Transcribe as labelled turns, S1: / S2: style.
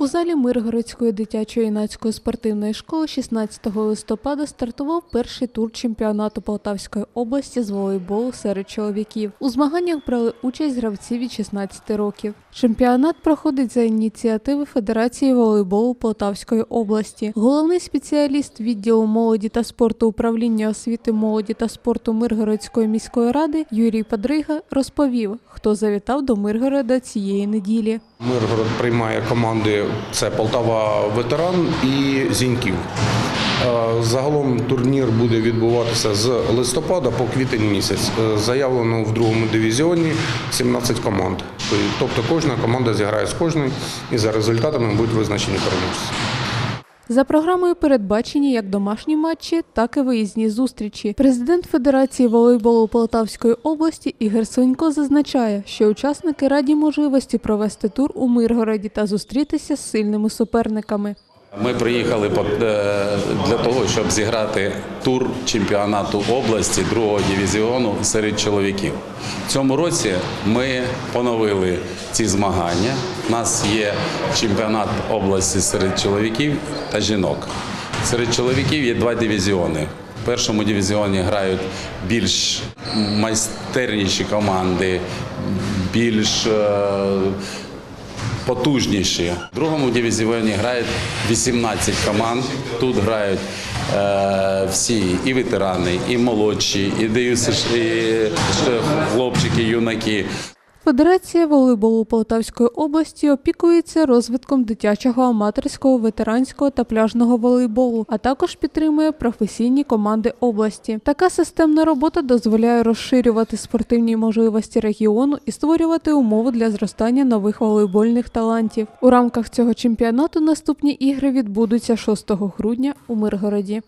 S1: У залі Миргородської дитячо-юнацької спортивної школи 16 листопада стартував перший тур чемпіонату Полтавської області з волейболу серед чоловіків. У змаганнях брали участь гравці від 16 років. Чемпіонат проходить за ініціативи Федерації волейболу Полтавської області. Головний спеціаліст відділу молоді та спорту управління освіти молоді та спорту Миргородської міської ради Юрій Падрига розповів, хто завітав до Миргорода цієї неділі.
S2: Миргород приймає команди це Полтава ветеран і Зіньків. Е, Загалом турнір буде відбуватися з листопада по квітень місяць. Е, Заявлено в другому дивізіоні 17 команд. Тобто кожна команда зіграє з кожною і за результатами будуть визначені переможці.
S1: За програмою передбачені як домашні матчі, так і виїзні зустрічі. Президент Федерації волейболу Полтавської області Ігор Свинько зазначає, що учасники раді можливості провести тур у Миргороді та зустрітися з сильними суперниками.
S3: Ми приїхали е, для того, щоб зіграти тур чемпіонату області другого дивізіону серед чоловіків. В цьому році ми поновили ці змагання. У нас є чемпіонат області серед чоловіків та жінок. Серед чоловіків є два дивізіони. В першому дивізіоні грають більш майстерніші команди, більш е, потужніші. В другому дивізіоні грають 18 команд. Тут грають е, всі і ветерани, і молодші, і і хлопчики, юнаки.
S1: Федерація волейболу Полтавської області опікується розвитком дитячого аматорського, ветеранського та пляжного волейболу, а також підтримує професійні команди області. Така системна робота дозволяє розширювати спортивні можливості регіону і створювати умови для зростання нових волейбольних талантів. У рамках цього чемпіонату наступні ігри відбудуться 6 грудня у Миргороді.